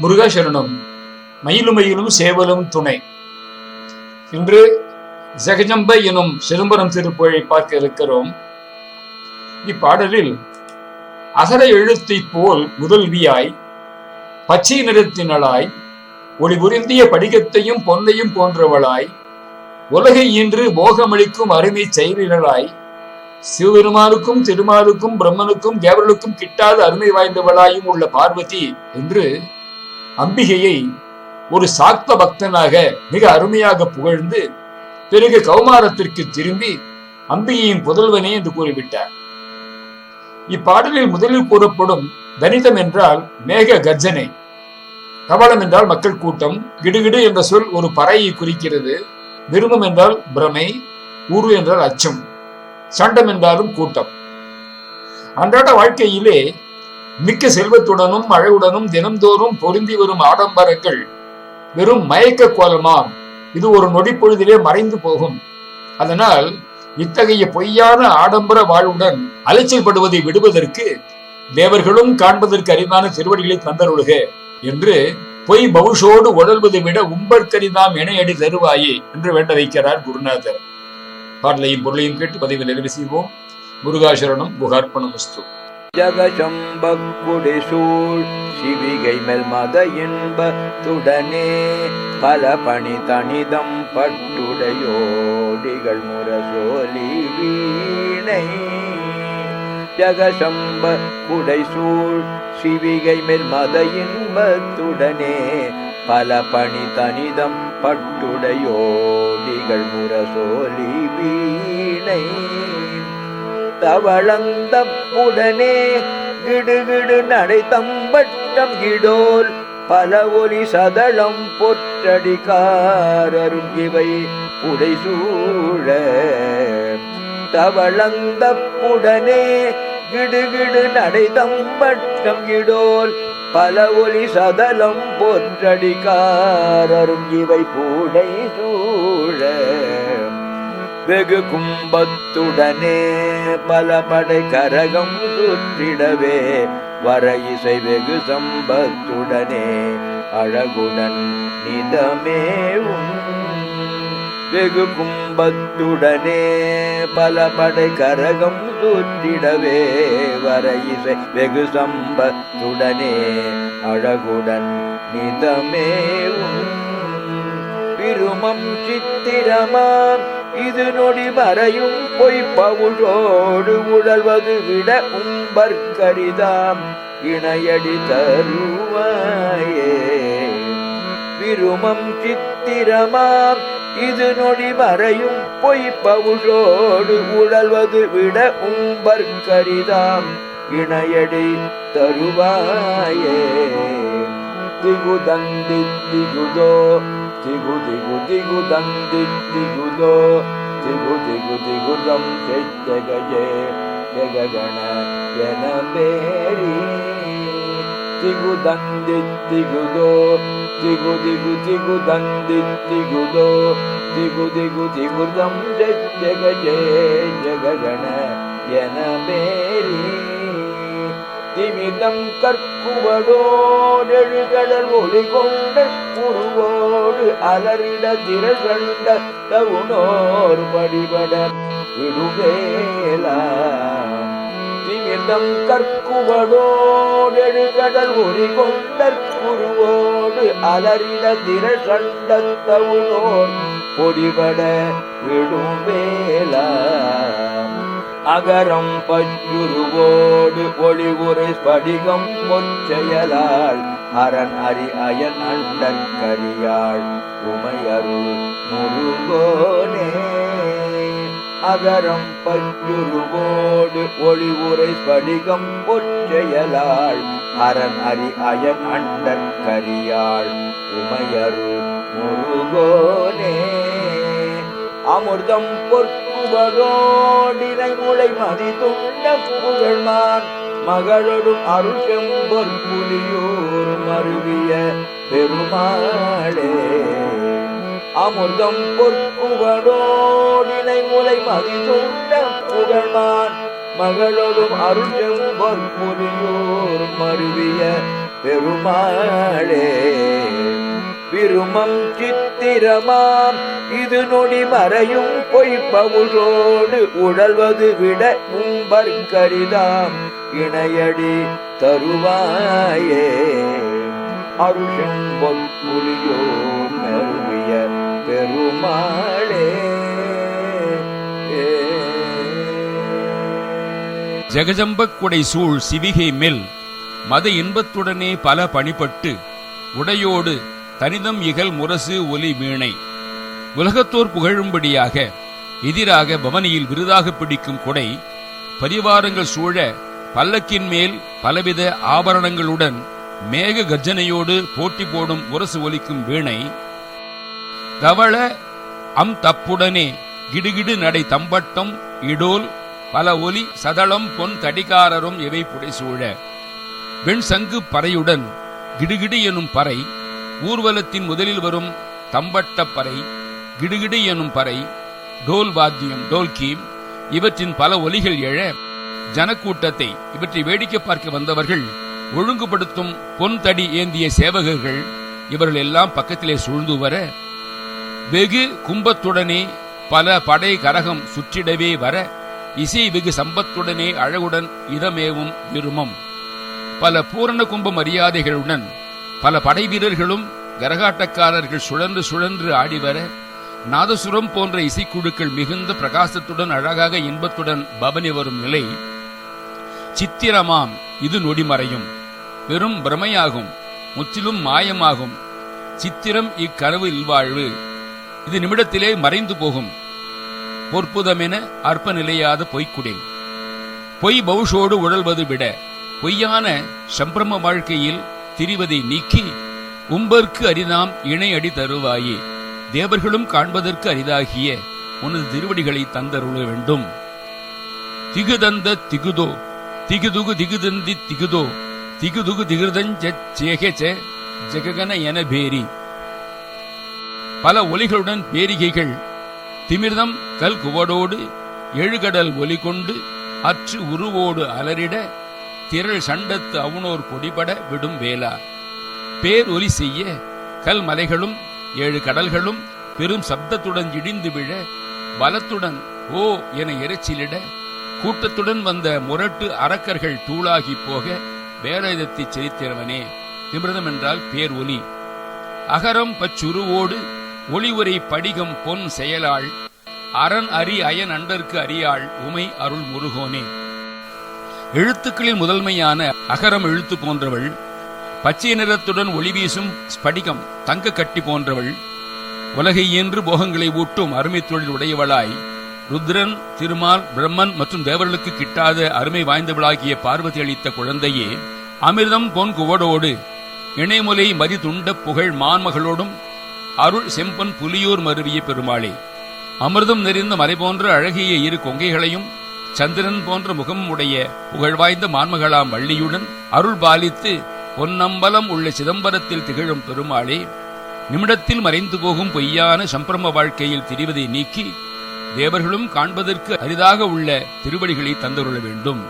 முருகாசரணம். மயிலும் மயிலும் சேவலும் துணை. இன்று ஜெகஜம்பை எனும் சிதம்பரம் திருப்புகழை பார்க்க இருக்கிறோம். இப்பாடலில் அகர எழுத்தை போல் முதல்வியாய் பச்சை நிறத்தினளாய் ஒளி புரிந்திய படிகத்தையும் பொன்னையும் போன்றவளாய் உலகை இன்று போகமளிக்கும் அருமை செயலினளாய் சிவபெருமானுக்கும் திருமாலுக்கும் பிரம்மனுக்கும் தேவர்களுக்கும் கிட்டாத அருமை வாய்ந்தவளாயும் உள்ள பார்வதி என்று அம்பிகையை ஒரு சாக்த பக்தனாக மிக அருமையாக புகழ்ந்து பிறகு கௌமாரத்திற்கு திரும்பி அம்பிகையின் புதல்வனே என்று கூறிவிட்டார். இப்பாடலில் முதலில் கூறப்படும் தனிதம் என்றால் மேக கர்ஜனை. கவலம் என்றால் மக்கள் கூட்டம் கிடுகிடு என்ற சொல் ஒரு பறையை குறிக்கிறது. விரும்பம் என்றால் பிரமை ஊரு என்றால் அச்சம் சண்டம் என்றாலும் கூட்டம். அன்றாட வாழ்க்கையிலே மிக்க செல்வத்துடனும் அழகுடனும் தினம்தோறும் பொருந்தி வரும் ஆடம்பரங்கள் வெறும் மயக்க கோலமாம். இது ஒரு நொடி பொழுதிலே மறைந்து போகும். அதனால் இத்தகைய பொய்யான ஆடம்பர வாழ்வுடன் அலைச்சல்படுவதை விடுவதற்கு தேவர்களும் காண்பதற்கு அறிவான திருவடிகளை தந்தருளுக என்று பொய் பவுஷோடு உழல்வதை விட உம்பற்கரிதாம் இணையடி தருவாயே என்று வேண்ட வைக்கிறார் குருநாதர். பாடலையும் பொருளையும் கேட்டு பதிவு நிறைவு செய்வோம். முருகாசரணம் புகார்ப்பணம் வஸ்து. ஜகசம்பக்குடிசூழ் சிவிகை மேல் மத இன்பத்துடனே பல பணி தனிதம் பட்டுடையோடிகள் முரசோலி வீணை. ஜகசம்ப குடைசூழ் சிவிகை மேல் மத இன்பத்துடனே பல பணி தனிதம் பட்டுடையோடிகள் முரசோலி வீணை. தவளந்தப்புடனே கிடுகிடு நடை தம்பட்டம் இடோல் பல ஒலி சதளம் பொற்றடிக்காரரும் இவை உடைசூழ தவளந்தப்புடனே கிடுகிடு நடை தம்பட்டம் இடோல் பல ஒலி சதலம் பொற்றடிக்காரரும் இவை பூடை சூழ வெகு கும்பத்துடனே பலபடை கரகம் சுற்றிடவே வர இசை வெகு சம்பத்துடனே அழகுடன் நிதமேவும் வெகு கும்பத்துடனே பல படை கரகம் சுற்றிடவே வர இசை வெகு சம்பத்துடனே அழகுடன் நிதமேவும் விருமம் சித்திரமாம் இது நொடி மறையும் பொய் பவுளோடு உழல்வது விட உம்பற்கரிதாம் இணையடி தருவாயே. விருமம் சித்திரமாம். இது நொடி மறையும் பொய் பவுளோடு உழல்வது விட உம்பற்கரிதாம் இணையடி தருவாயே. திகுதந்தி திகுதோ Digu digu digu dam dig digu do Digu digu digu dam jagaje Digu Digu Digu दिन्ति गुदो दिघुदिगु digu jug Digu जगगणेरिगु दिन्ति गुदो Digu digu Digu Digu दिगु दिगु दिगुदं जग गजे जगगण येरि திமிதம் கற்குவடோடெழுகடல் ஒளி கொண்ட உருவோடு அலறிட திரண்ட தவுனோர் படிபட விடுவேலா திமிதம் கற்குவடோடெழுகடல் ஒளி கொண்ட உருவோடு அலறிட திரண்ட தவுனோர் பொடிபட விடுவேலா அகரம் பஞ்சுருவோடு ஒளிவுரை ஸ்படிகம் பொச்செயலாள் அரண் அரி அயன் அண்டன் கரியாள். உமையருள் முருகோனே. அகரம் பஞ்சுருவோடு ஒளிவுரை ஸ்படிகம் பொச்செயலாள் அரண் அரி அயன் அண்டன் கரியாள். உமையருள் முருகோனே. அமிர்தம் பொற்குவதோடினை முளை மதி துண்ட புகழ்மான் மகளொடும் அருஷம் பொற்புலியோர் மருவிய பெருமாளே. அமுதம் பொற்குவதோடினை முளை மதி துண்ட புகழ்மான் மகளொடும் அருஷம் பொற்புலியோர் மருவிய பெருமாளே. விருமம் சித்திரமாம். இது நொடி மறையும் பொய்ப்பவுளோடு உழல்வது விட உம்பற்கரிதாம் இணையடி தருவாயே. அருஷன் பொற்குலியோ மருவிய பெருமாளே. ஜெகஜம்பக்குடை சூழ் சிவிகை மெல். மத இன்பத்துடனே பல பணிபட்டு உடையோடு தனிதம் இகல் முரசு ஒலி வீணை. உலகத்தோர் புகழும்படியாக எதிராக பவனியில் விருதாக பிடிக்கும் கொடை பரிவாரங்கள் சூழ பல்லக்கின் மேல் பலவித ஆபரணங்களுடன் மேக கர்ஜனையோடு போட்டி போடும் முரசு ஒலிக்கும் வீணை. தவள அம் தப்புடனே கிடுகிடு நடை தம்பட்டம் இடோல் பல ஒலி சதளம் பொன் தடிகாரரும் இவை புடைசூழ. வெண் சங்கு பறையுடன் கிடுகிடு எனும் பறை ஊர்வலத்தின் முதலில் வரும் தம்பட்ட பறை கிடுகிடு எனும் பறை டோல் வாத்தியம் டோல்கீம் இவற்றின் பல ஒலிகள் எழ ஜனக்கூட்டத்தை இவற்றை வேடிக்கை பார்க்க வந்தவர்கள் ஒழுங்குபடுத்தும் பொன் தடி ஏந்திய சேவகர்கள் இவர்கள் எல்லாம் பக்கத்திலே சூழ்ந்து வர வெகு கும்பத்துடனே பல படை கரகம் சுற்றிடவே வர இசை வெகு சம்பத்துடனே அழகுடன் இதமேவும் விருமம். பல பூரண கும்ப மரியாதைகளுடன் பல படை வீரர்களும் கரகாட்டக்காரர்கள் சுழன்று சுழன்று ஆடி வர நாதசுரம் போன்ற இசைக்குழுக்கள் மிகுந்த பிரகாசத்துடன் அழகாக இன்பத்துடன் பவனி வரும் நிலை சித்திரமாம். இது நொடிமறையும். வெறும் பிரமையாகும். முற்றிலும் மாயமாகும். சித்திரம் இக்கனவு இல்வாழ்வு. இது நிமிடத்திலே மறைந்து போகும். பொற்புதமென அற்ப நிலையாத பொய்க்குடை பொய் பவுஷோடு உழல்வது விட பொய்யான சம்பிரம வாழ்க்கையில் திரிவதை நீக்கி உம்பர்க்கு அரிதாம் இணை அடி தருவாயே. தேவர்களும் காண்பதற்கு அரிதாகிய உனது திருவடிகளை தந்தருள வேண்டும். திகுதந்த திகுதோ திகுதுகு திகுதந்தி திகுதோ திகுதுகு திகிருதஞ்ச ஜெககன என பேரி. பல ஒலிகளுடன் பேரிகைகள் திமிர்தம் கல் குவடோடு எழுகடல் ஒலி கொண்டு அற்று உருவோடு அலரிட திரள் சண்டத்து அவுணோர் கொடிபட விடும் வேலா பேர் ஒலி செய்ய கல் மலைகளும் ஏழு கடல்களும் பெரும் சப்தத்துடன் இடிந்து விழ பலத்துடன் ஓ என இறைச்சிலிட கூட்டத்துடன் வந்த முரட்டு அரக்கர்கள் தூளாகி போக வேலாயுதத்தை செலுத்திறவனே திமிர்தம் என்றால் பேர் ஒலி. அகரம் பச்சுருவோடு ஒளி உரை படிகம் பொன் செயலாள் அரண் அரி அயன் அண்டர்க்கு அறியாள் உமை அருள் முருகோனே. எழுத்துக்களில் முதன்மையான அகரம் எழுத்து போன்றவள் பச்சை நிறத்துடன் ஒளி வீசும் ஸ்படிகம் தங்க கட்டி போன்றவள் உலகை இயன்று போகங்களை ஊட்டும் அருமை தொழில் உடையவளாய் ருத்ரன் திருமால் பிரம்மன் மற்றும் தேவர்களுக்கு கிட்டாத அருமை வாய்ந்தவளாகிய பார்வதி அளித்த குழந்தையே அமிர்தம் பொன் குவடோடு இணைமுலை மதி துண்ட புகழ் மான்மகளோடும் அருள் செம்பன் புலியூர் மருவிய பெருமாளே. அமிர்தம் நிறைந்த மலை போன்ற அழகிய இரு கொங்கைகளையும் சந்திரன் போன்ற முகம் உடைய புகழ்வாய்ந்த மான்மகளாம் வள்ளியுடன் அருள் பாலித்து பொன்னம்பலம் உள்ள சிதம்பரத்தில் திகழும் பெருமாளே நிமிடத்தில் மறைந்து போகும் பொய்யான சம்பிரம வாழ்க்கையில் திரிவதை நீக்கி தேவர்களும் காண்பதற்கு அரிதாக உள்ள திருவடிகளை தந்தருள வேண்டும்.